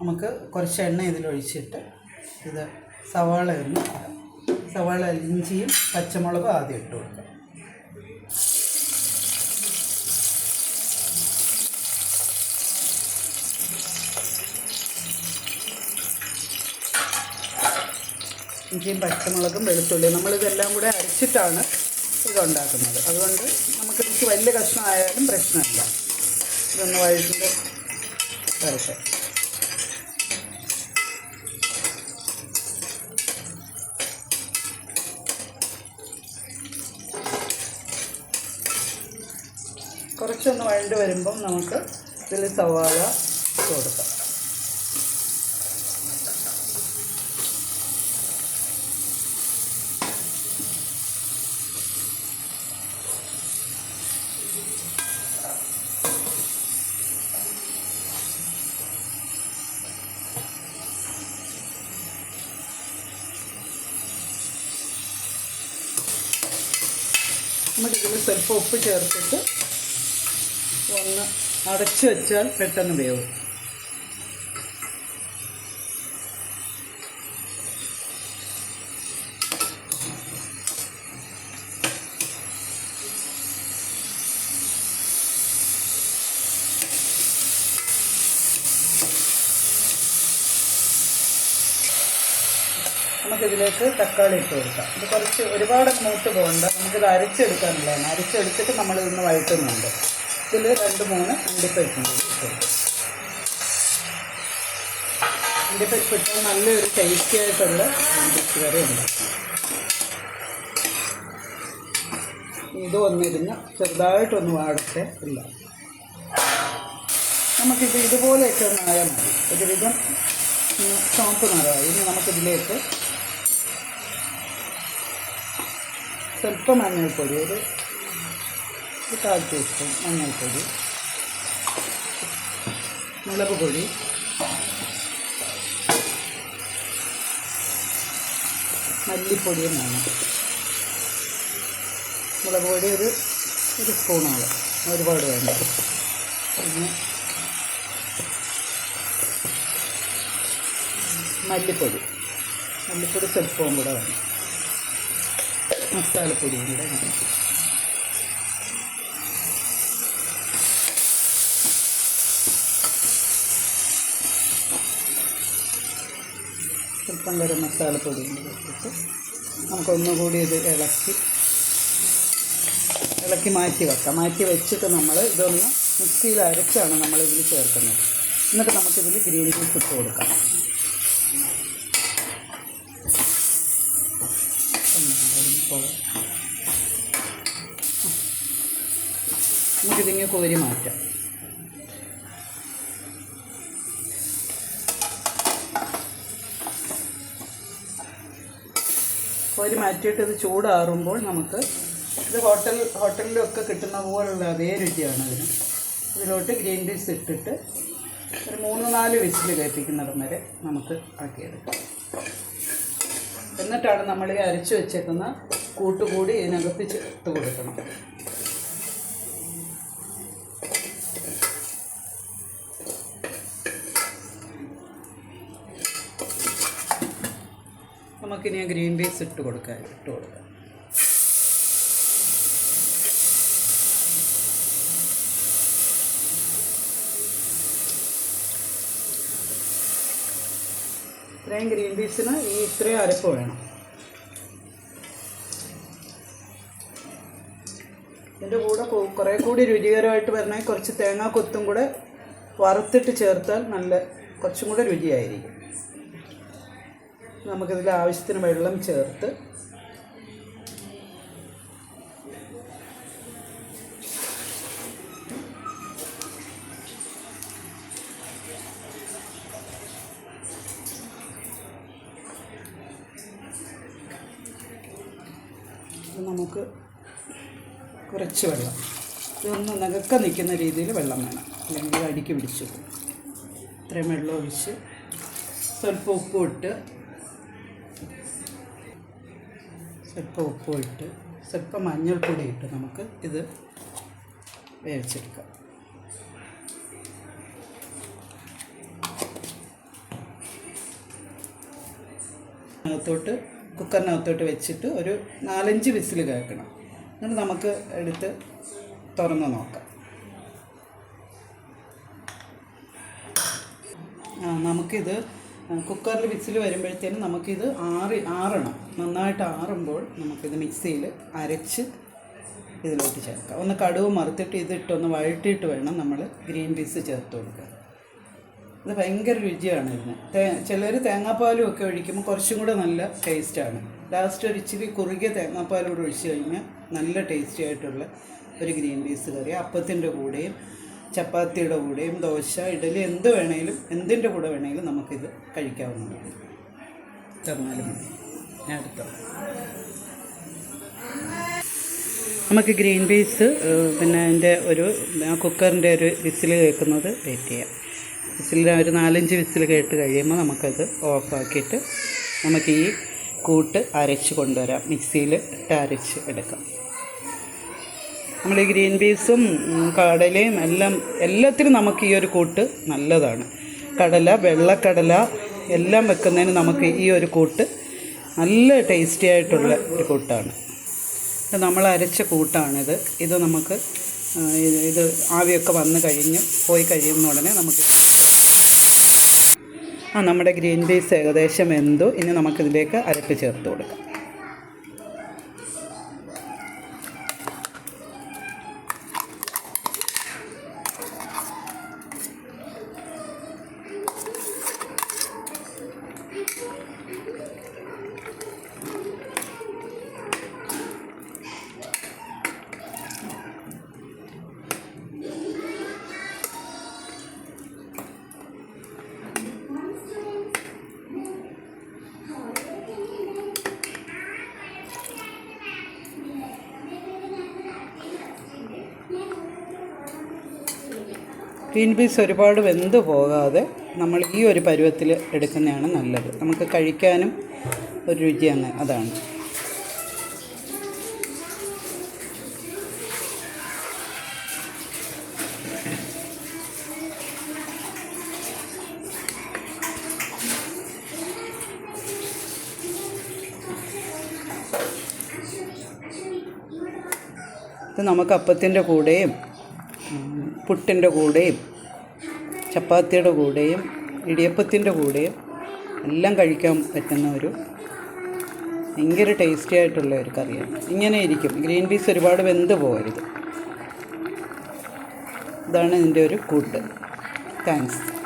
നമുക്ക് കുറച്ച് എണ്ണ ഇതിലൊഴിച്ചിട്ട് ഇത് സവാള ഒന്ന് സവാള ഇഞ്ചിയും പച്ചമുളകും ആദ്യം ഇട്ട് കൊടുക്കാം. ഇഞ്ചിയും പച്ചമുളകും വെളുത്തുള്ളിയും നമ്മളിതെല്ലാം കൂടെ അരച്ചിട്ടാണ് ഇതുണ്ടാക്കുന്നത്. അതുകൊണ്ട് നമുക്ക് വലിയ കഷ്ണമായാലും പ്രശ്നമില്ല. ഇതൊന്ന് വഴുതിന്റെ വരട്ടെ. കുറച്ചൊന്ന് വഴണ്ട് വരുമ്പം നമുക്ക് ഇതിൽ സവാള കൊടുക്കാം. നമ്മുടെ ഇതിൽ സ്വല്പം ഉപ്പ് ചേർത്തിട്ട് ഒന്ന് അടച്ചു വെച്ചാൽ പെട്ടെന്ന് വേവും. നമുക്കിതിലേക്ക് തക്കാളി ഇട്ട് കൊടുക്കാം. ഇത് കുറച്ച് ഒരുപാട് മൂത്ത് പോകണ്ട. നമുക്കിത് അരച്ചെടുക്കാനുള്ളതാണ് അരച്ചെടുത്തിട്ട് നമ്മളിതൊന്ന് വഴറ്റുന്നുണ്ട്. ഇതിൽ രണ്ട് മൂന്ന് അണ്ടിപ്പരിപ്പുണ്ട് അണ്ടിപ്പരിപ്പ് ഇട്ടാൽ നല്ലൊരു ടേസ്റ്റി ആയിട്ടുള്ള അണ്ടിപ്പരിപ്പ് കറി ഉണ്ടാക്കും ഇത് വന്നിരുന്ന് ചെറുതായിട്ടൊന്ന് വാടത്തെ ഇല്ല. നമുക്കിത് ഇതുപോലെയൊക്കെ ഒന്ന് ആയാൽ മതി. ഒരുവിധം ഉം, ചുവപ്പ് നിറമായി. ഇനി നമുക്കിതിലേക്ക് സ്വല്പം മഞ്ഞൾപ്പൊടി ഒരു ഒരു കാൽ ടീസ്പൂൺ മഞ്ഞൾപ്പൊടി മുളക് പൊടി മല്ലിപ്പൊടിയും വേണം. മുളക് പൊടി ഒരു ഒരു സ്പൂണാണ്. ഒരുപാട് വേണ്ട. പിന്നെ മല്ലിപ്പൊടി. മല്ലിപ്പൊടി സ്വല്പവും കൂടെ വേണം. മസാലപ്പൊടിയും കൂടെ വേണം. സ്വല്പം ഗരം മസാലപ്പൊടിയും കൂടെ ഇട്ടിട്ട് നമുക്കൊന്നുകൂടി ഇത് ഇളക്കി ഇളക്കി മാറ്റി വെക്കാം. മാറ്റി വെച്ചിട്ട് നമ്മൾ ഇതൊന്ന് മിക്സിയിൽ അരച്ചാണ് നമ്മൾ ഇതിൽ ചേർക്കുന്നത്. എന്നിട്ട് നമുക്കിതിൽ ഗ്രീൻ പീസ് ഇട്ട് കൊടുക്കാം. നമുക്കിതിങ്ങനെ കോരി മാറ്റാം. കോരി മാറ്റിയിട്ട് ഇത് ചൂടാറുമ്പോൾ നമുക്ക് ഇത് ഹോട്ടൽ ഹോട്ടലിലൊക്കെ കിട്ടുന്ന പോലുള്ള അതേ രുചിയാണ് ഇതിന് ഇതിലോട്ട് ഗ്രീൻ പീസ് ഇട്ടിട്ട് ഒരു മൂന്ന് നാല് വിസിൽ കയറ്റിക്കുന്നിടം വരെ നമുക്ക് ആക്കിയെടുക്കാം. എന്നിട്ടാണ് നമ്മൾ ഈ അരച്ചു വെച്ചേക്കുന്ന കൂട്ടുകൂടി ഇതിനകത്ത് ചേർത്ത് കൊടുക്കണം. നമുക്കിനി ആ ഗ്രീൻ പീസ് ഇട്ട് കൊടുക്കുക ഇട്ട് കൊടുക്കാം. ഇത്രയും ഗ്രീൻ പീസിന് ഈ ഇത്രയും അരപ്പ് വേണം. ഇതിന്റെ കൂടെ കുറേ കൂടി രുചികരമായിട്ട് വരണമെങ്കിൽ കുറച്ച് തേങ്ങാ കൊത്തും കൂടെ വറുത്തിട്ട് ചേർത്താൽ നല്ല കുറച്ചും കൂടെ രുചിയായിരിക്കും. നമുക്കിതിൽ ആവശ്യത്തിന് വെള്ളം ചേർത്ത് നമുക്ക് കുറച്ച് വെള്ളം. ഇതൊന്ന് നകക്ക നിൽക്കുന്ന രീതിയിൽ വെള്ളം വേണം. അല്ലെങ്കിൽ അടിക്ക് പിടിച്ചു ഇത്രയും വെള്ളം ഒഴിച്ച് സ്വല്പം ഉപ്പും സ്വല്പം ഉപ്പും ഇട്ട് സ്വല്പം മഞ്ഞൾപ്പൊടി ഇട്ട് നമുക്ക് ഇത് വേവിച്ചെടുക്കാം. അകത്തോട്ട് കുക്കറിനകത്തോട്ട് വെച്ചിട്ട് ഒരു നാലഞ്ച് വിസിൽ കേൾക്കണം. എന്നിട്ട് നമുക്ക് എടുത്ത് തുറന്ന് നോക്കാം. നമുക്കിത് കുക്കറിൽ വിസിൽ വരുമ്പോഴത്തേനും നമുക്കിത് ആറി ആറണം. നന്നായിട്ട് ആറുമ്പോൾ നമുക്കിത് മിക്സിയിൽ അരച്ച് ഇതിലോട്ട് ചേർക്കാം. ഒന്ന് കടുവ് മറുത്തിട്ട് ഇതിട്ടൊന്ന് വഴട്ടിയിട്ട് വേണം നമ്മൾ ഗ്രീൻ പീസ് ചേർത്ത് കൊടുക്കുക ഇത് ഭയങ്കര രുചിയാണ് ഇതിന്. തേ ചിലർ തേങ്ങാപ്പാലും ഒക്കെ ഒഴിക്കുമ്പോൾ കുറച്ചും കൂടെ നല്ല ടേസ്റ്റാണ്. ലാസ്റ്റ് ഒരു ഇച്ചിരി കുറുകിയ തേങ്ങാപ്പാലും കൂടെ ഒഴിച്ച് കഴിഞ്ഞാൽ നല്ല ടേസ്റ്റി ആയിട്ടുള്ള ഒരു ഗ്രീൻ പീസ് കറി. അപ്പത്തിന്റെ കൂടെയും ചപ്പാത്തിയുടെ കൂടെയും ദോശ ഇഡലി എന്ത് വേണേലും എന്തിന്റെ കൂടെ വേണേലും നമുക്കിത് കഴിക്കാവുന്നതാണ്. തന്നാലും മതി. ഞാൻ നമുക്ക് ഗ്രീൻ പീസ് പിന്നെ അതിന്റെ ഒരു കുക്കറിന്റെ ഒരു വിസിൽ കേൾക്കുന്നത് വെയിറ്റ് ചെയ്യാം. വിസിൽ ഒരു നാലഞ്ച് വിസിൽ കേട്ട് കഴിയുമ്പോൾ നമുക്കത് ഓഫാക്കിയിട്ട് നമുക്ക് ഈ കൂട്ട് അരച്ച് കൊണ്ടുവരാം. മിക്സിയിൽ ഇട്ട് അരച്ച് എടുക്കാം. നമ്മൾ ഈ ഗ്രീൻ പീസും കടലയും എല്ലാം എല്ലാത്തിനും നമുക്ക് ഈ ഒരു കൂട്ട് നല്ലതാണ്. കടല വെള്ളക്കടല എല്ലാം വെക്കുന്നതിന് നമുക്ക് ഈ ഒരു കൂട്ട് നല്ല ടേസ്റ്റി ആയിട്ടുള്ള ഒരു കൂട്ടാണ്. ഇത് നമ്മൾ അരച്ച കൂട്ടാണിത്. ഇത് നമുക്ക് ഇത് ആവിയൊക്കെ വന്ന് കഴിഞ്ഞ്. പോയി കഴിയുന്ന ഉടനെ നമുക്ക് ആ നമ്മുടെ ഗ്രീൻ പീസ് ഏകദേശം എന്തു ഇനി നമുക്കിതിലേക്ക് അരപ്പ് ചേർത്ത് കൊടുക്കാം. ഗ്രീൻ പീസ് ഒരുപാട് വെന്ത് പോകാതെ നമ്മൾ ഈ ഒരു പരുവത്തിൽ എടുക്കുന്നതാണ് നല്ലത്. നമുക്ക് കഴിക്കാനും ഒരു രുചി അങ്ങനെ അതാണ്. ഇത് നമുക്ക് അപ്പത്തിന്റെ കൂടെയും പുട്ടിന്റെ കൂടെയും ചപ്പാത്തിയുടെ കൂടെയും ഇടിയപ്പത്തിന്റെ കൂടെയും എല്ലാം കഴിക്കാൻ പറ്റുന്ന ഒരു ഭയങ്കര ടേസ്റ്റി ആയിട്ടുള്ള ഒരു കറിയാണ്. ഇങ്ങനെ ഇരിക്കും. ഗ്രീൻ പീസ് ഒരുപാട് വെന്ത് പോകരുത്. ഇതാണ് ഇതിന്റെ ഒരു കൂട്ട്. താങ്ക്സ്